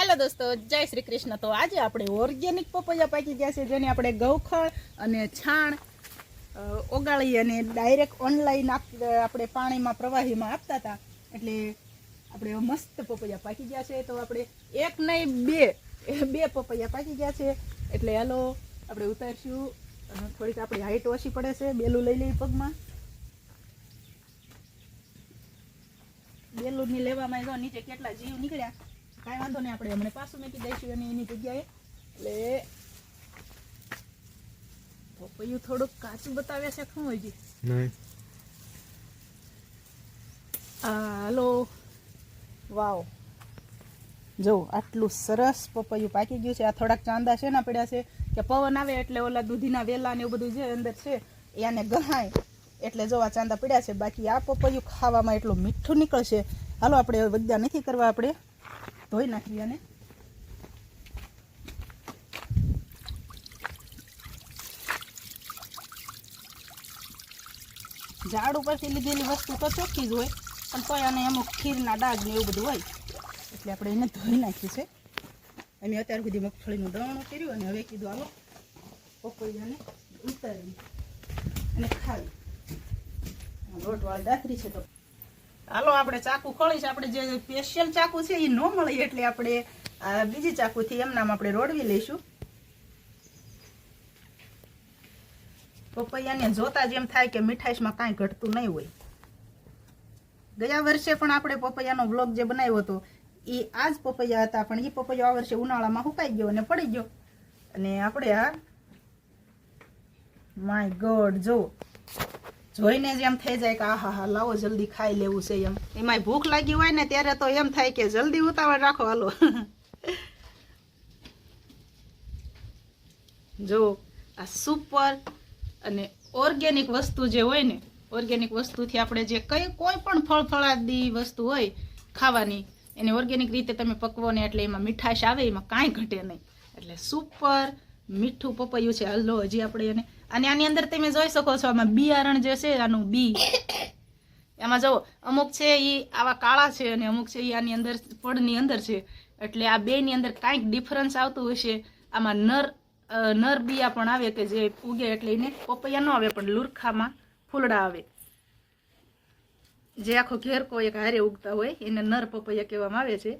Hello દોસ્તો, જય શ્રી કૃષ્ણ. તો આજે આપણે ઓર્ગેનિક પપૈયા પાકી ગયા છે, જેને આપણે ગૌખળ અને છાણ ઓગાળી અને ડાયરેક્ટ ઓનલાઈન આપણે પાણીમાં પ્રવાહીમાં આપતા હતા. એટલે આપણે મસ્ત પપૈયા પાકી ગયા છે. તો આપણે એક નહીં, બે બે પપૈયા પાકી ગયા છે. એટલે હાલો, આપણે ઉતારશું. અને થોડીક આપણી હાઈટ ઓછી પડે છે. બેલું લઈ લઈએ પગમાં. બેલું લેવામાં જો નીચે કેટલા જીવ નીકળ્યા? કાંઈ વાંધો નહીં આપણે હમણાં પાછું મૂકી દઈશું અને એની જગ્યાએ. એટલે પપૈયું થોડુંક કાચું બતાવે છે શું હોય જી હાલો. વાવ. જો આટલું સરસ પપૈયું પાકી ગયું છે. આ થોડાક ચાંદા છે ને પડ્યા છે કે પવન આવે એટલે ઓલા દૂધીના વેલા ને એવું બધું જે અંદર છે એ આને ગહાય. એટલે જો આ ચાંદા પડ્યા છે બાકી આ પપૈયું ખાવામાં એટલું મીઠું નીકળશે. હાલો આપણે હવે નથી કરવા આપણે. ધોઈ નાખીએ અને ઝાડ ઉપરથી લીધેલી વસ્તુ તો ચોખ્ખી જ હોય, પણ તોય અને અમુક ખીરના ડાઘ ને એવું બધું હોય. એટલે આપણે એને ધોઈ નાખ્યું છે. અમે અત્યાર સુધી મગફળીનું દવણું કર્યું અને હવે કીધું આવો પપૈયાને ઉતારી અને ખાવી લોટવાળી દાખરી છે તો હાલો, આપણે ચાકુ ખોલીશ આપણે જે સ્પેશિયલ ચાકુ છે એ ન મળે એટલે આપણે બીજી ચાકુથી એમનામ આપણે રોડવી લઈશું. પપૈયાને જોતા જ એમ થાય કે મીઠાઈશમાં કાંઈ ઘટતું નહીં હોય. ગયા વર્ષે પણ આપણે પપૈયાનો બ્લોગ જે બનાવ્યો હતો એ આ જ પપૈયા હતા, પણ એ પપૈયો આ વર્ષે ઉનાળામાં સુકાઈ ગયો અને પડી ગયો. અને આપણે આ માય ગોડ જો. જોઈને જ એમ થઈ જાય કે, આહા, હા, લાવો, જલ્દી ખાઈ લેવું છે એમ. એમાંય ભૂખ લાગી હોય ને ત્યારે તો એમ થાય કે, જલ્દી ઉતાવળ રાખો, હાલો. જો, આ સુપર અને ઓર્ગેનિક વસ્તુ જે હોય ને ઓર્ગેનિક વસ્તુથી આપણે જે કઈ, કોઈ પણ ફળ ફળાદી વસ્તુ હોય ખાવાની, એને ઓર્ગેનિક રીતે તમે પકવો ને એટલે એમાં મીઠાશ આવે, એમાં કાંઈ ઘટે નહીં. એટલે સુપર મીઠું પપૈયું છે, હલો, હજી આપણે એને અને આની અંદર તમે જોઈ શકો છો, આમાં બિયારણ જે છે, આનું બી. એમાં જો, અમુક છે એ આવા કાળા છે અને અમુક છે એ આની અંદર પડની અંદર છે. એટલે આ બેની અંદર કાંઈક ડિફરન્સ આવતું હશે. આમાં નર નર બિયા પણ આવે કે જે ઉગે એટલે એને પપૈયા ન આવે, પણ લુરખામાં ફૂલડા આવે. જે આખો ઘેરકો એક હારે ઉગતા હોય, એને નર પપૈયા કહેવામાં આવે છે.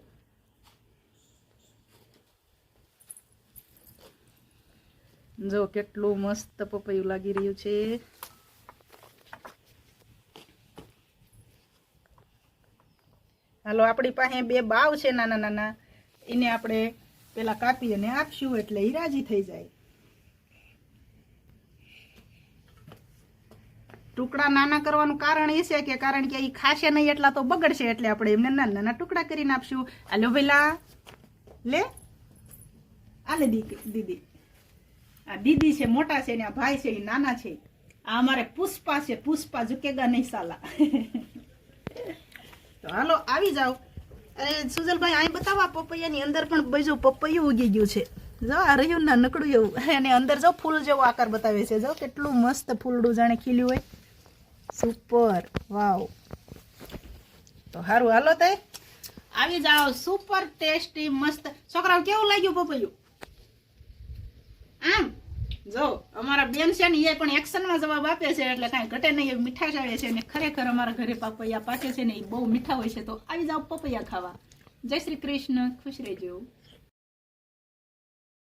જો કેટલું મસ્ત પપૈયું લાગી રહ્યું છે. હાલો, આપણી પાસે બે બાવ છે નાના નાના. એને આપણે પેલા કાપી અને આપશું એટલે એ રાજી થઈ જાય. ટુકડા નાના કરવાનું કારણ એ છે કે કારણ કે એ ખાશે નહીં એટલા તો બગડશે એટલે આપણે એમને નાના નાના ટુકડા કરીને આપશું. હાલો પેલા લે. આલે દીદી દીદી. આ દીદી છે મોટા છે ને આ ભાઈ છે એ નાના છે. આ અમારે પુષ્પા છે પુષ્પા ઝુકેગા નહીં સાલા. તો હાલો આવી જાઓ. અરે સુજલભાઈ અહીં બતાવો આ પપૈયાની અંદર પણ બીજું પપૈયું ઉગી ગયું છે. જો આ રહ્યું ના નકડું એવું. અને અંદર જો ફૂલ જેવો આકાર બતાવે છે. જો કેટલું મસ્ત ફૂલડું જાણે ખીલ્યું હોય. સુપર. વાવ. તો સારું હાલો તે. આવી જાઓ સુપર ટેસ્ટી મસ્ત. છોકરાઓ કેવું લાગ્યું પપૈયું? આમ? જો, અમારા બેન છે ને એ પણ એક્શનમાં જવાબ આપે છે એટલે કાંઈ ઘટે નહીં એ મીઠાશ આવે છે ને ખરેખર અમારા ઘરે પપૈયા પાકે છે ને એ બહુ મીઠા હોય છે. તો આવી જાઓ પપૈયા ખાવા. જય શ્રી કૃષ્ણ, ખુશ રહેજો.